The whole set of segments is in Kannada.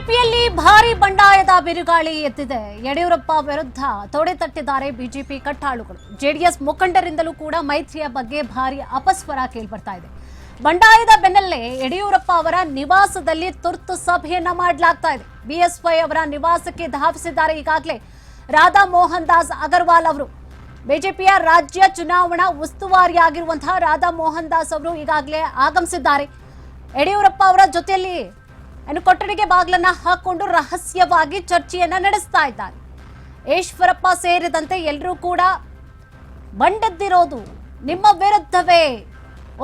ಬಿಜೆಪಿಯಲ್ಲಿ ಭಾರಿ ಬಂಡಾಯದ ಬಿರುಗಾಳಿ ಎತ್ತಿದೆ ಯಡಿಯೂರಪ್ಪ ವಿರುದ್ಧ ತೊಡೆ ತಟ್ಟಿದ್ದಾರೆ ಬಿಜೆಪಿ ಕಟ್ಟಾಳುಗಳು. ಜೆಡಿಎಸ್ ಮುಖಂಡರಿಂದಲೂ ಕೂಡ ಮೈತ್ರಿಯ ಬಗ್ಗೆ ಭಾರಿ ಅಪಸ್ವರ ಕೇಳ್ಬರ್ತಾ ಇದೆ. ಬಂಡಾಯದ ಬೆನ್ನಲ್ಲೇ ಯಡಿಯೂರಪ್ಪ ಅವರ ನಿವಾಸದಲ್ಲಿ ತುರ್ತು ಸಭೆಯನ್ನ ಮಾಡಲಾಗ್ತಾ ಇದೆ. ಬಿಎಸ್ವೈ ಅವರ ನಿವಾಸಕ್ಕೆ ಧಾವಿಸಿದ್ದಾರೆ ಈಗಾಗಲೇ ರಾಧಾ ಮೋಹನ್ ದಾಸ್ ಅಗರ್ವಾಲ್ ಅವರು. ಬಿಜೆಪಿಯ ರಾಜ್ಯ ಚುನಾವಣಾ ಉಸ್ತುವಾರಿಯಾಗಿರುವಂತಹ ರಾಧಾ ಮೋಹನ್ ದಾಸ್ ಅವರು ಈಗಾಗಲೇ ಆಗಮಿಸಿದ್ದಾರೆ. ಯಡಿಯೂರಪ್ಪ ಅವರ ಜೊತೆಯಲ್ಲಿ ಇನ್ನು ಕೊಠಡಿಗೆ ಬಾಗ್ಲನ್ನ ಹಾಕೊಂಡು ರಹಸ್ಯವಾಗಿ ಚರ್ಚೆಯನ್ನ ನಡೆಸ್ತಾ ಇದ್ದಾರೆ. ಈಶ್ವರಪ್ಪ ಸೇರಿದಂತೆ ಎಲ್ಲರೂ ಕೂಡ ಬಂಡದ್ದಿರೋದು ನಿಮ್ಮ ವಿರುದ್ಧವೇ.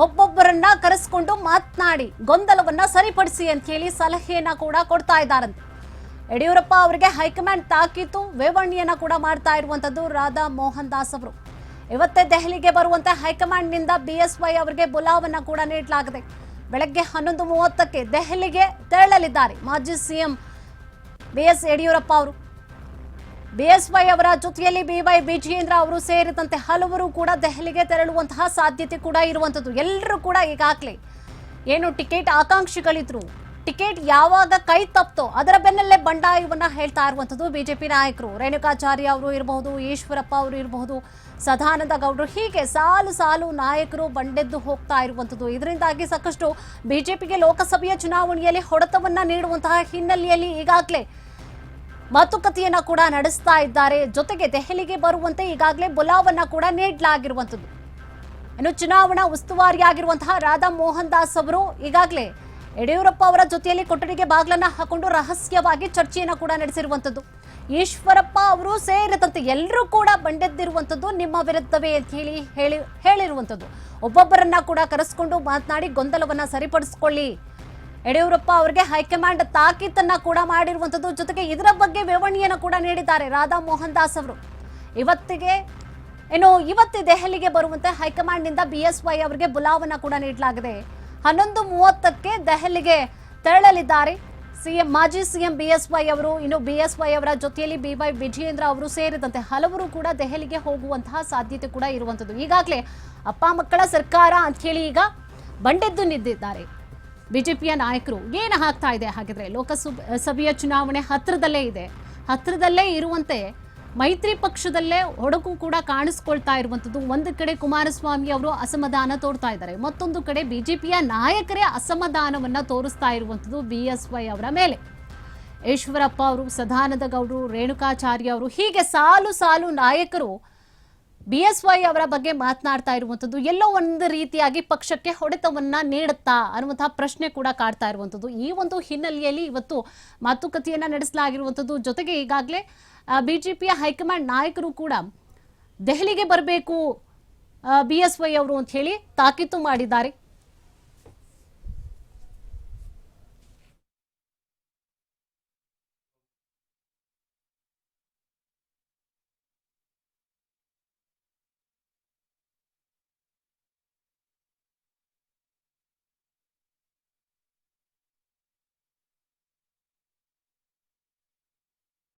ಒಬ್ಬೊಬ್ಬರನ್ನ ಕರೆಸ್ಕೊಂಡು ಮಾತನಾಡಿ, ಗೊಂದಲವನ್ನ ಸರಿಪಡಿಸಿ ಅಂತ ಹೇಳಿ ಸಲಹೆಯನ್ನ ಕೂಡ ಕೊಡ್ತಾ ಇದ್ದಾರಂತೆ. ಯಡಿಯೂರಪ್ಪ ಅವರಿಗೆ ಹೈಕಮಾಂಡ್ ತಾಕೀತು ವಿವರಣೆಯನ್ನ ಕೂಡ ಮಾಡ್ತಾ ಇರುವಂತದ್ದು ರಾಧಾ ಮೋಹನ್ ದಾಸ್ ಅವರು. ಇವತ್ತೇ ದೆಹಲಿಗೆ ಬರುವಂತೆ ಹೈಕಮಾಂಡ್ನಿಂದ ಬಿಎಸ್ವೈ ಅವರಿಗೆ ಬುಲಾವನ್ನ ಕೂಡ ನೀಡಲಾಗಿದೆ. ಬೆಳಗ್ಗೆ ಹನ್ನೊಂದು ಮೂವತ್ತಕ್ಕೆ ದೆಹಲಿಗೆ ತೆರಳಲಿದ್ದಾರೆ ಮಾಜಿ ಸಿಎಂ ಬಿಎಸ್ ಯಡಿಯೂರಪ್ಪ ಅವರು. ಬಿಎಸ್ವೈ ಅವರ ಜೊತೆಯಲ್ಲಿ ಬಿವೈ ವಿಜಯೇಂದ್ರ ಅವರು ಸೇರಿದಂತೆ ಹಲವರು ಕೂಡ ದೆಹಲಿಗೆ ತೆರಳುವಂತಹ ಸಾಧ್ಯತೆ ಕೂಡ ಇರುವಂತದ್ದು ಎಲ್ಲರೂ ಕೂಡ ಈಗಾಗಲೇ ಏನು ಟಿಕೆಟ್ ಆಕಾಂಕ್ಷಿಗಳಿದ್ರು. ಟಿಕೆಟ್ ಯಾವಾಗ ಕೈ ತಪ್ತೋ ಅದರ ಬೆನ್ನಲ್ಲೇ ಬಂಡಾಯವನ್ನ ಹೇಳ್ತಾ ಇರುವಂತದ್ದು ಬಿಜೆಪಿ ನಾಯಕರು. ರೇಣುಕಾಚಾರ್ಯ ಅವರು ಇರಬಹುದು, ಈಶ್ವರಪ್ಪ ಅವರು ಇರಬಹುದು, ಸದಾನಂದ ಗೌಡರು, ಹೀಗೆ ಸಾಲು ಸಾಲು ನಾಯಕರು ಬಂಡೆದ್ದು ಹೋಗ್ತಾ ಇರುವಂತದ್ದು ಇದರಿಂದಾಗಿ ಸಾಕಷ್ಟು ಬಿಜೆಪಿಗೆ ಲೋಕಸಭೆಯ ಚುನಾವಣೆಯಲ್ಲಿ ಹೊಡೆತವನ್ನ ನೀಡುವಂತಹ ಹಿನ್ನೆಲೆಯಲ್ಲಿ ಈಗಾಗಲೇ ಮಾತುಕತೆಯನ್ನ ಕೂಡ ನಡೆಸ್ತಾ ಇದ್ದಾರೆ. ಜೊತೆಗೆ ದೆಹಲಿಗೆ ಬರುವಂತೆ ಈಗಾಗಲೇ ಬುಲಾವನ್ನ ಕೂಡ ನೀಡಲಾಗಿರುವಂತದ್ದು ಇನ್ನು ಚುನಾವಣಾ ಉಸ್ತುವಾರಿಯಾಗಿರುವಂತಹ ರಾಧಾ ಮೋಹನ್ ದಾಸ್ ಅವರು ಈಗಾಗಲೇ ಯಡಿಯೂರಪ್ಪ ಅವರ ಜೊತೆಯಲ್ಲಿ ಕೊಠಡಿಗೆ ಬಾಗ್ಲನ್ನ ಹಾಕೊಂಡು ರಹಸ್ಯವಾಗಿ ಚರ್ಚೆಯನ್ನ ಕೂಡ ನಡೆಸಿರುವಂತದ್ದು. ಈಶ್ವರಪ್ಪ ಅವರು ಸೇರಿದಂತೆ ಎಲ್ಲರೂ ಕೂಡ ಬಂಡೆದ್ದಿರುವಂತದ್ದು ನಿಮ್ಮ ವಿರುದ್ಧವೇ ಅಂತ ಹೇಳಿ ಹೇಳಿ, ಹೇಳಿರುವಂತದ್ದು. ಒಬ್ಬೊಬ್ಬರನ್ನ ಕೂಡ ಕರೆಸ್ಕೊಂಡು ಮಾತನಾಡಿ ಗೊಂದಲವನ್ನ ಸರಿಪಡಿಸಿಕೊಳ್ಳಿ. ಯಡಿಯೂರಪ್ಪ ಅವರಿಗೆ ಹೈಕಮಾಂಡ್ ತಾಕೀತನ್ನ ಕೂಡ ಮಾಡಿರುವಂತದ್ದು. ಜೊತೆಗೆ ಇದರ ಬಗ್ಗೆ ವಿವರಣೆಯನ್ನು ಕೂಡ ನೀಡಿದ್ದಾರೆ ರಾಧಾ ಮೋಹನ್ ದಾಸ್ ಅವರು. ಇವತ್ತಿಗೆ ಏನು ಇವತ್ತು ದೆಹಲಿಗೆ ಬರುವಂತೆ ಹೈಕಮಾಂಡ್ನಿಂದ ಬಿಎಸ್ವೈ ಅವರಿಗೆ ಬುಲಾವನ್ನ ಕೂಡ ನೀಡಲಾಗಿದೆ. ಹನ್ನೊಂದು ಮೂವತ್ತಕ್ಕೆ ದೆಹಲಿಗೆ ತೆರಳಲಿದ್ದಾರೆ. ಸಿಎಂ, ಮಾಜಿ ಸಿಎಂ ಬಿಎಸ್ವೈ ಅವರು, ಇನ್ನು ಬಿಎಸ್ವೈ ಅವರ ಜೊತೆಯಲ್ಲಿ ಬಿ ವೈ ವಿಜಯೇಂದ್ರ ಅವರು ಸೇರಿದಂತೆ ಹಲವರು ಕೂಡ ದೆಹಲಿಗೆ ಹೋಗುವಂತಹ ಸಾಧ್ಯತೆ ಕೂಡ ಇರುವಂತದ್ದು ಈಗಾಗಲೇ ಅಪ್ಪ ಮಕ್ಕಳ ಸರ್ಕಾರ ಅಂತ ಹೇಳಿ ಈಗ ಬಂಡೆದ್ದು ನಿಂತಿದ್ದಾರೆ. ಬಿಜೆಪಿಯ ನಾಯಕರು ಏನು ಆಗ್ತಾ ಇದೆ ಹಾಗಿದ್ರೆ ಸಭೆಯ ಚುನಾವಣೆ ಹತ್ತಿರದಲ್ಲೇ ಇದೆ. ಹತ್ತಿರದಲ್ಲೇ ಇರುವಂತೆ ಮೈತ್ರಿ ಪಕ್ಷದಲ್ಲೇ ಹೊಡಕು ಕೂಡ ಕಾಣಿಸ್ಕೊಳ್ತಾ ಇರುವಂತದ್ದು ಒಂದು ಕಡೆ ಕುಮಾರಸ್ವಾಮಿ ಅವರು ಅಸಮಾಧಾನ ತೋರ್ತಾ ಇದ್ದಾರೆ. ಮತ್ತೊಂದು ಕಡೆ ಬಿಜೆಪಿಯ ನಾಯಕರೇ ಅಸಮಾಧಾನವನ್ನು ತೋರಿಸ್ತಾ ಇರುವಂತದ್ದು ಬಿ ಎಸ್ ವೈ ಅವರ ಮೇಲೆ. ಈಶ್ವರಪ್ಪ ಅವರು ಸದಾನಂದ ಗೌಡರು ರೇಣುಕಾಚಾರ್ಯ ಅವರು ಹೀಗೆ ಸಾಲು ಸಾಲು ನಾಯಕರು ಬಿ ಎಸ್ ವೈ ಅವರ ಬಗ್ಗೆ ಮಾತನಾಡ್ತಾ ಇರುವಂಥದ್ದು, ಎಲ್ಲೋ ಒಂದು ರೀತಿಯಾಗಿ ಪಕ್ಷಕ್ಕೆ ಹೊಡೆತವನ್ನ ನೀಡುತ್ತಾ ಅನ್ನುವಂತಹ ಪ್ರಶ್ನೆ ಕೂಡ ಕಾಡ್ತಾ ಇರುವಂಥದ್ದು. ಈ ಒಂದು ಹಿನ್ನೆಲೆಯಲ್ಲಿ ಇವತ್ತು ಮಾತುಕತೆಯನ್ನ ನಡೆಸಲಾಗಿರುವಂಥದ್ದು. ಜೊತೆಗೆ ಈಗಾಗಲೇ ಬಿಜೆಪಿಯ ಹೈಕಮಾಂಡ್ ನಾಯಕರು ಕೂಡ ದೆಹಲಿಗೆ ಬರಬೇಕು ಬಿ ಎಸ್ ವೈ ಅವರು ಅಂತ ಹೇಳಿ ತಾಕೀತು ಮಾಡಿದ್ದಾರೆ.